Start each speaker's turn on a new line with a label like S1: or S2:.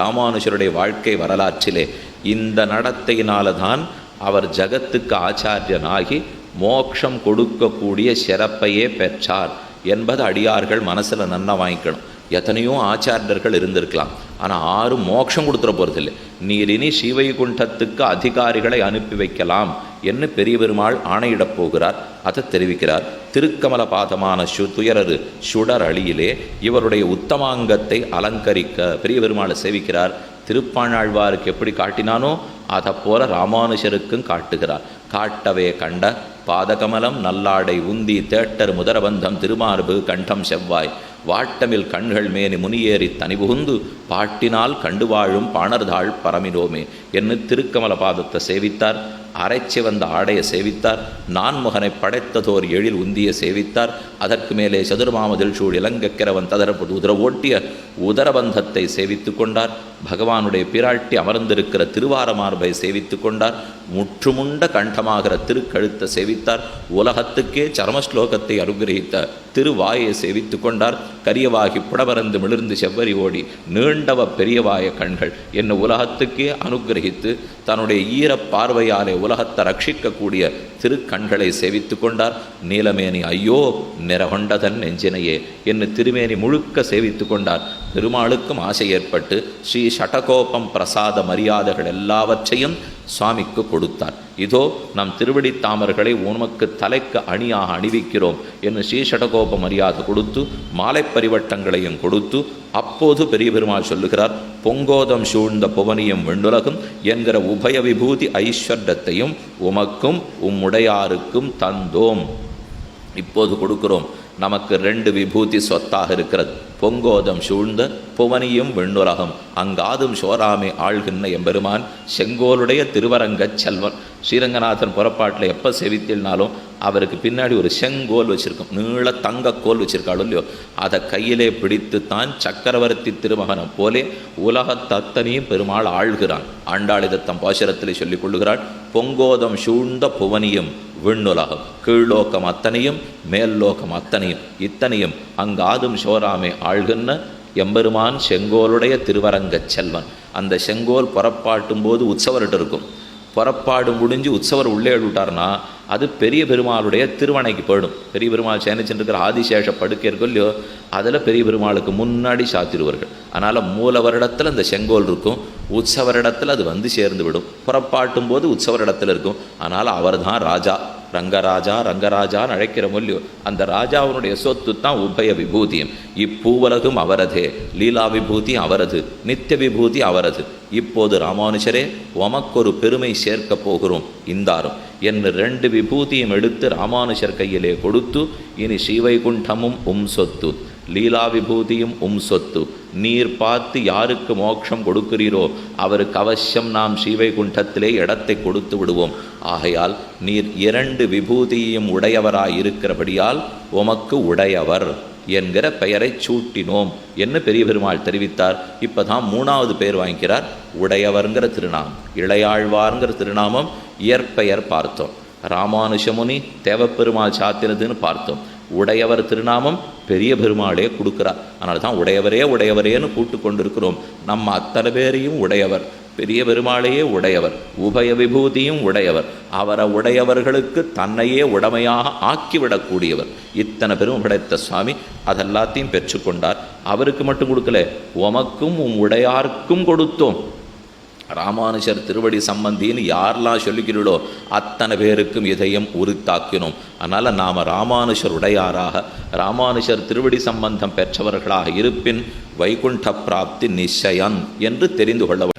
S1: ராமானுஜருடைய வாழ்க்கை வரலாற்றிலே இந்த நடத்தையினால தான் அவர் ஜகத்துக்கு ஆச்சாரியனாகி மோட்சம் கொடுக்கக்கூடிய சிறப்பையே பெற்றார் என்பது அடியார்கள் மனசில் நன்னா வாங்கிக்கணும். எத்தனையோ ஆச்சாரியர்கள் இருந்திருக்கலாம். ஆனால் ஆறு மோட்சம் கொடுத்துட போகிறதில்லை நீர் இனி ஸ்ரீவைகுண்டத்துக்கு அதிகாரிகளை அனுப்பி வைக்கலாம். என்ன பெரிய பெருமாள் ஆணையிடப் போகிறார் அதை தெரிவிக்கிறார். திருக்கமல பாதமான சு துயரரு சுடர் அழியிலே இவருடைய உத்தமாங்கத்தை அலங்கரிக்க பெரிய பெருமாளை சேவிக்கிறார். திருப்பாணாழ்வாருக்கு எப்படி காட்டினானோ அதை போல ராமானுஜருக்கும் காட்டுகிறார். காட்டவே கண்ட பாதகமலம் நல்லாடை உந்தி தேட்டர் முதரபந்தம் திருமார்பு கண்டம் செவ்வாய். வாட்டமில் கண்கள் மேனி முனியேறி தனிபுகுந்து பாட்டினால் கண்டு வாழும் பாணர்தாள் பரமினோமே என்று திருக்கமல பாதத்தை சேவித்தார் அரைச்சி வந்த ஆடையை சேவித்தார் நான்முகனை படைத்ததோர் எழில் உந்திய சேவித்தார் அதற்கு மேலே சதுர்மாமதில் சூழ் இலங்கக்கிரவன் ததரப்பது உதர ஓட்டிய உதரபந்தத்தை சேவித்து கொண்டார் பகவானுடைய பிராட்டி அமர்ந்திருக்கிற திருவாரமார்பை சேவித்து கொண்டார் முற்றுமுண்ட கண்டம் கண்டமாகிற திருக்கழுத்தை சேவித்தார். உலகத்துக்கே சரமஸ்லோகத்தை அனுகிரகித்த திருவாயை சேவித்து கொண்டார். கரியவாகி புடபரந்து மிளிர்ந்து செவ்வரி ஓடி நீண்டவ பெரியவாய கண்கள் என்ன உலகத்துக்கே அனுகிரகித்து தன்னுடைய ஈரப் பார்வையாலே உலகத்தை ரட்சிக்கக்கூடிய திருக்கண்களை சேவித்து கொண்டார். நீலமேனி ஐயோ நிறகொண்டதன் நெஞ்சினையே என்று திருமேனி முழுக்க சேவித்து கொண்டார். பெருமாளுக்கும் ஆசை ஏற்பட்டு ஸ்ரீ சடகோபம் பிரசாத மரியாதைகள் எல்லாவற்றையும் சுவாமிக்கு கொடுத்தார். இதோ நம் திருவடி தாமர்களை உமக்கு தலைக்கு அணியாக அணிவிக்கிறோம் என்று ஸ்ரீஷடகோப மரியாதை கொடுத்து மாலை பரிவட்டங்களையும் கொடுத்து அப்போது பெரிய பெருமாள் சொல்லுகிறார் பொங்கோதம் சூழ்ந்த புவனியும் வெண்ணுலகும் என்கிற உபய விபூதி ஐஸ்வர்யத்தையும் உமக்கும் உம்முடையாருக்கும் தந்தோம். இப்போது கொடுக்கிறோம். நமக்கு ரெண்டு விபூதி சொத்தாக இருக்கிறது. பொங்கோதம் சூழ்ந்த புவனியும் வெண்ணுலகம். அங்காதும் சோராமே ஆள்கின்ற எம்பெருமான் செங்கோலுடைய திருவரங்கச் செல்வன். ஸ்ரீரங்கநாதன் புறப்பாட்டில் எப்போ செவித்தினாலும் அவருக்கு பின்னாடி ஒரு செங்கோல் வச்சுருக்கோம். நீள தங்கக்கோல் வச்சுருக்காள் இல்லையோ அதை கையிலே பிடித்து தான் சக்கரவர்த்தி திருமகனை போலே உலகத்தத்தனையும் பெருமாள் ஆழ்கிறான் ஆண்டாள் தம் பாசுரத்திலே சொல்லிக் கொள்ளுகிறாள் பொங்கோதம் சூழ்ந்த புவனியும் விண்ணுலகம் கீழ்லோகம் அத்தனையும் மேல்லோகம் அத்தனையும் இத்தனையும் அங்காதும் சோராமே ஆழ்கின்ற எம்பெருமான் செங்கோலுடைய திருவரங்கச் செல்வன். அந்த செங்கோல் புறப்பாட்டும் போது உற்சவர்கிட்ட இருக்கும். புறப்பாடு முடிஞ்சு உற்சவர் உள்ளே விட்டார்னா அது பெரிய பெருமாளுடைய திருவணைக்கு போயிடும். பெரிய பெருமாள் சேனிச்சுருக்கிற இருக்கிற ஆதிசேஷ படுக்கை இருக்கும் இல்லையோ அதில் பெரிய பெருமாளுக்கு முன்னாடி சாத்திடுவார்கள். அதனால் மூல வருடத்தில் அந்த செங்கோல் இருக்கும் உற்சவரிடத்தில் அது வந்து சேர்ந்து விடும். புறப்பாட்டும் போது உற்சவரிடத்தில் இருக்கும். அதனால் அவர் தான் ராஜா. ரங்கராஜா ரங்கராஜான்னு அழைக்கிற மொழியோ அந்த ராஜாவினுடைய சொத்து தான் உபய விபூதியும். இப்பூவலகும் அவரதே லீலா விபூதி அவரது நித்திய விபூதி அவரது. இப்போது ராமானுஜரே உமக்கொரு பெருமை சேர்க்கப் போகிறோம் இந்தாரும். என்று ரெண்டு விபூதியும் எடுத்து ராமானுஜர் கையிலே கொடுத்து இனி ஸ்ரீவைகுண்டமும் உம் சொத்து. லீலா விபூதியும் உம் சொத்து. நீர் பார்த்து யாருக்கு மோட்சம் கொடுக்கிறீரோ அவருக்கு அவசியம் நாம் ஸ்ரீவைகுண்டத்திலே இடத்தை கொடுத்து விடுவோம். ஆகையால் நீர் இரண்டு விபூதியையும் உடையவராய் இருக்கிறபடியால் உமக்கு உடையவர் என்கிற பெயரை சூட்டினோம் என்று பெரிய பெருமாள் தெரிவித்தார். இப்போ தான் மூணாவது பெயர் வாங்கிக்கிறார். உடையவர்ங்கிற திருநாமம் இளையாழ்வார்ங்கிற திருநாமம் இயற்பெயர் பார்த்தோம். ராமானுஷமுனி தேவப்பெருமாள் சாத்தினதுன்னு பார்த்தோம். உடையவர் திருநாமம் பெரிய பெருமாளே கொடுக்குறார். அதனால தான் உடையவரே உடையவரேன்னு கூட்டு கொண்டிருக்கிறோம். நம்ம அத்தனை பேரையும் உடையவர் பெரிய பெருமாளையே உடையவர் உபய விபூதியும் உடையவர். அவரை உடையவர்களுக்கு தன்னையே உடமையாக ஆக்கிவிடக்கூடியவர். இத்தனை பெரும் படைத்த சுவாமி அதெல்லாத்தையும் பெற்றுக்கொண்டார் அவருக்கு மட்டும் கொடுக்கல உமக்கும் உம் உடையார்க்கும் கொடுத்தோம். ராமானுஜர் திருவடி சம்பந்தின்னு யாரெல்லாம் சொல்லிக்கிறீர்களோ அத்தனை பேருக்கும் இதயம் உரித்தாக்கினோம். அதனால் நாம் ராமானுஜர் உடையாராக ராமானுஜர் திருவடி சம்பந்தம் பெற்றவர்களாக இருப்பின் வைகுண்ட பிராப்தி நிச்சயம் என்று தெரிந்து கொள்ள